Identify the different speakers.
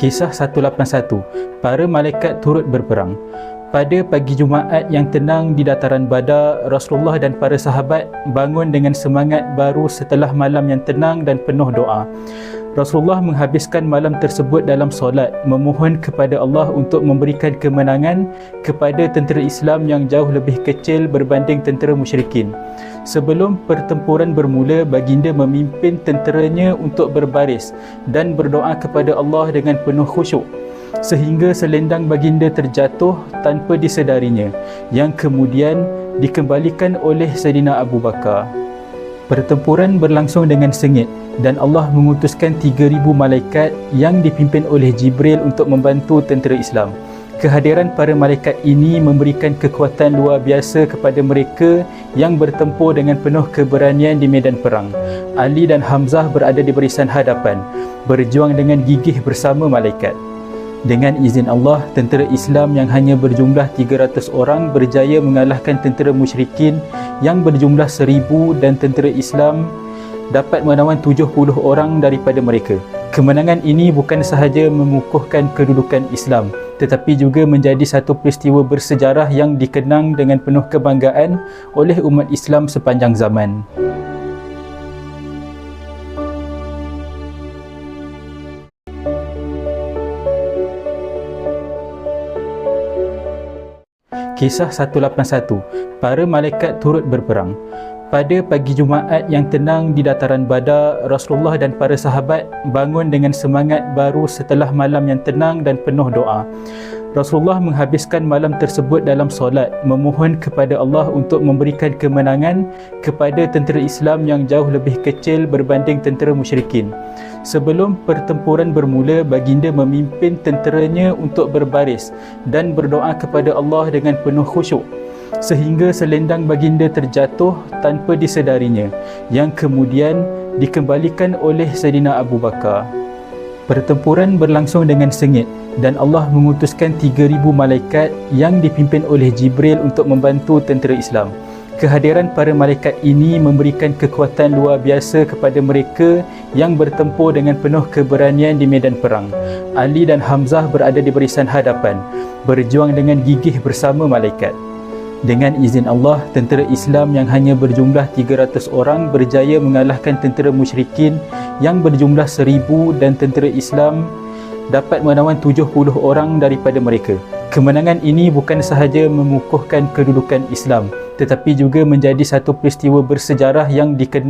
Speaker 1: Kisah 181 Para malaikat turut berperang pada pagi Jumaat yang tenang di dataran Badar, Rasulullah dan para sahabat bangun dengan semangat baru setelah malam yang tenang dan penuh doa. Rasulullah menghabiskan malam tersebut dalam solat, memohon kepada Allah untuk memberikan kemenangan kepada tentera Islam yang jauh lebih kecil berbanding tentera musyrikin. Sebelum pertempuran bermula, baginda memimpin tenteranya untuk berbaris dan berdoa kepada Allah dengan penuh khusyuk sehingga selendang baginda terjatuh tanpa disedarinya yang kemudian dikembalikan oleh Sayyidina Abu Bakar. Pertempuran berlangsung dengan sengit dan Allah mengutuskan 3000 malaikat yang dipimpin oleh Jibril untuk membantu tentera Islam. Kehadiran para malaikat ini memberikan kekuatan luar biasa kepada mereka yang bertempur dengan penuh keberanian di medan perang. Ali dan Hamzah berada di barisan hadapan, berjuang dengan gigih bersama malaikat. Dengan izin Allah, tentera Islam yang hanya berjumlah 300 orang berjaya mengalahkan tentera musyrikin yang berjumlah 1000 dan tentera Islam dapat menawan 70 orang daripada mereka. Kemenangan ini bukan sahaja mengukuhkan kedudukan Islam tetapi juga menjadi satu peristiwa bersejarah yang dikenang dengan penuh kebanggaan oleh umat Islam sepanjang zaman. Kisah 181 Para malaikat turut berperang pada pagi Jumaat yang tenang di dataran Badar, Rasulullah dan para sahabat bangun dengan semangat baru setelah malam yang tenang dan penuh doa. Rasulullah menghabiskan malam tersebut dalam solat, memohon kepada Allah untuk memberikan kemenangan kepada tentera Islam yang jauh lebih kecil berbanding tentera musyrikin. Sebelum pertempuran bermula, baginda memimpin tenteranya untuk berbaris dan berdoa kepada Allah dengan penuh khusyuk sehingga selendang baginda terjatuh tanpa disedarinya yang kemudian dikembalikan oleh Sayyidina Abu Bakar. Pertempuran berlangsung dengan sengit dan Allah mengutuskan 3000 malaikat yang dipimpin oleh Jibril untuk membantu tentera Islam. Kehadiran para malaikat ini memberikan kekuatan luar biasa kepada mereka yang bertempur dengan penuh keberanian di medan perang. Ali dan Hamzah berada di barisan hadapan, berjuang dengan gigih bersama malaikat. Dengan izin Allah, tentera Islam yang hanya berjumlah 300 orang berjaya mengalahkan tentera musyrikin yang berjumlah 1000 dan tentera Islam dapat menawan 70 orang daripada mereka. Kemenangan ini bukan sahaja mengukuhkan kedudukan Islam tetapi juga menjadi satu peristiwa bersejarah yang dikenal